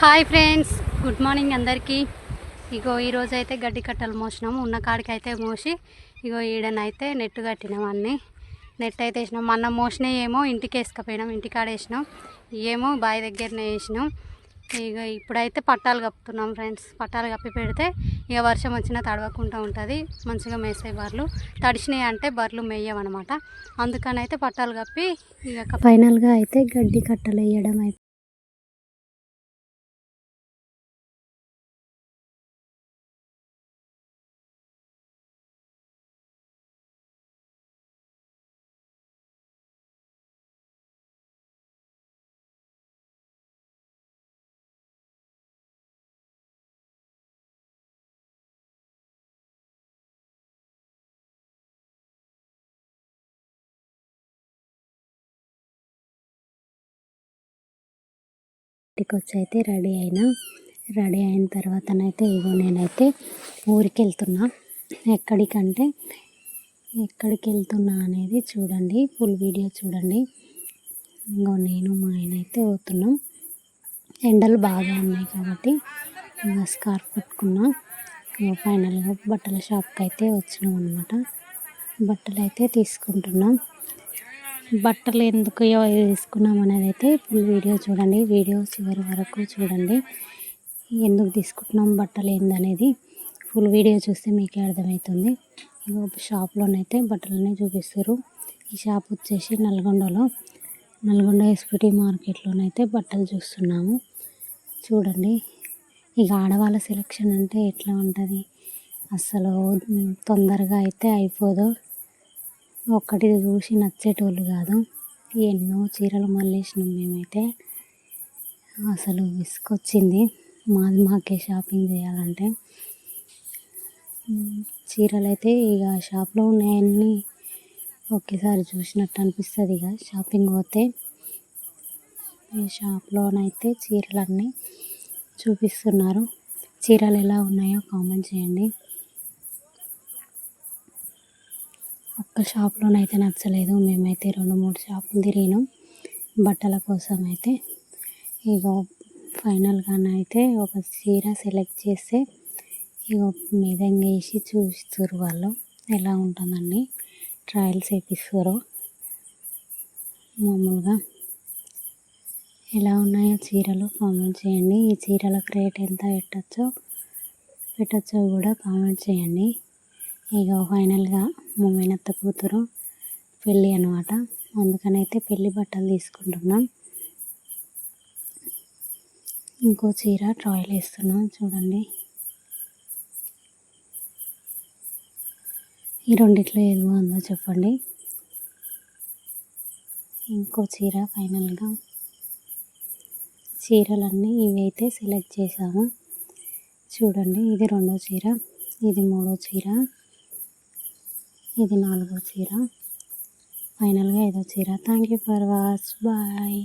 Hi friends good morning అందరికీ. ఇగో ఈరోజు అయితే గడ్డి కట్టలు మోసినాము ఉన్న కాడికి అయితే మోసి ఇగో ఈడనైతే నెట్ కట్టినాం అన్నీ. నెట్ అయితే వేసినాం. మొన్న మోసినవి ఏమో ఇంటికి వేసుకపోయినాం ఇంటికాడ వేసినాం. ఏమో బావి దగ్గరనే వేసినాం. ఇక ఇప్పుడైతే పట్టాలు కప్పుతున్నాం ఫ్రెండ్స్. పట్టాలు కప్పి పెడితే ఇక వర్షం వచ్చినా తడవకుండా ఉంటుంది. మంచిగా మేసే బర్రెలు. తడిసినాయి అంటే బర్రెలు మేయవన్నమాట అందుకని అయితే పట్టాలు కప్పి ఇక ఫైనల్గా అయితే గడ్డి కట్టలు వేయడం ఇంటికి వచ్చి అయితే రెడీ అయినా రెడీ అయిన తర్వాతనైతే ఇగో నేనైతే ఊరికి వెళ్తున్నా ఎక్కడికంటే ఎక్కడికి వెళ్తున్నా అనేది చూడండి ఫుల్ వీడియో చూడండి. ఇంకో నేను మా ఆయన అయితే పోతున్నాం. ఎండలు బాగా ఉన్నాయి కాబట్టి ఇంకా స్కార్ఫ్ పెట్టుకున్నా ఇంకా ఫైనల్గా బట్టల షాప్కి అయితే వచ్చినాం అనమాట బట్టలు అయితే తీసుకుంటున్నాం. బట్టలు ఎందుకు తీసుకున్నాం అనేది అయితే ఫుల్ వీడియో చూడండి. వీడియో చివరి వరకు చూడండి. ఎందుకు తీసుకుంటున్నాం బట్టలు ఏందనేది ఫుల్ వీడియో చూస్తే మీకే అర్థమవుతుంది ఇంకొక షాప్లోనైతే బట్టలన్నీ చూపిస్తారు ఈ షాప్ వచ్చేసి నల్గొండలో. నల్గొండ ఎస్పిటి మార్కెట్లోనైతే బట్టలు చూస్తున్నాము. చూడండి. ఇక ఆడవాళ్ళ సెలెక్షన్ అంటే ఎట్లా ఉంటుంది? అసలు తొందరగా అయితే అయిపోదు. ఒక్కటి చూసి నచ్చేటోళ్ళు కాదు. ఎన్నో చీరలు మళ్ళేసినాం మేమైతే. అసలు విసుకొచ్చింది మాది మాకే షాపింగ్ చేయాలంటే. చీరలు అయితే ఇక షాప్లో ఉన్నాయన్నీ ఒకేసారి చూసినట్టు అనిపిస్తుంది ఇక షాపింగ్ పోతే. ఈ షాప్లోనైతే చీరలన్నీ చూపిస్తున్నారు. చీరలు ఎలా ఉన్నాయో కామెంట్ చేయండి. ఒక్క షాప్లోనైతే నచ్చలేదు. మేమైతే రెండు మూడు షాపులు తిరిగినాం. బట్టల కోసం అయితే ఇక ఫైనల్గానైతే ఒక చీర సెలెక్ట్ చేస్తే ఇక మీదంగా వేసి చూపిస్తారు వాళ్ళు. ఎలా ఉంటుందండి? ట్రయల్స్ వేపిస్తారు మామూలుగా. ఎలా ఉన్నాయో చీరలు కామెంట్ చేయండి. ఈ చీరలకు రేట్ ఎంత పెట్టచ్చో పెట్టచ్చో కూడా కామెంట్ చేయండి. ఇక ఫైనల్గా మా మేనత్త కూతురు పెళ్ళి అనమాట అందుకనైతే పెళ్ళి బట్టలు తీసుకుంటున్నాం. ఇంకో చీర ట్రాయల్ వేస్తున్నాం చూడండి. ఈ రెండిట్లో ఏది బాగుందో చెప్పండి. ఇంకో చీర ఫైనల్గా. చీరలన్నీ ఇవి అయితే సెలెక్ట్ చేసాము. చూడండి ఇది రెండో చీర ఇది మూడో చీర. ఇది నాలుగో చీర. ఫైనల్గా ఐదో చీర. Thank you for watch bye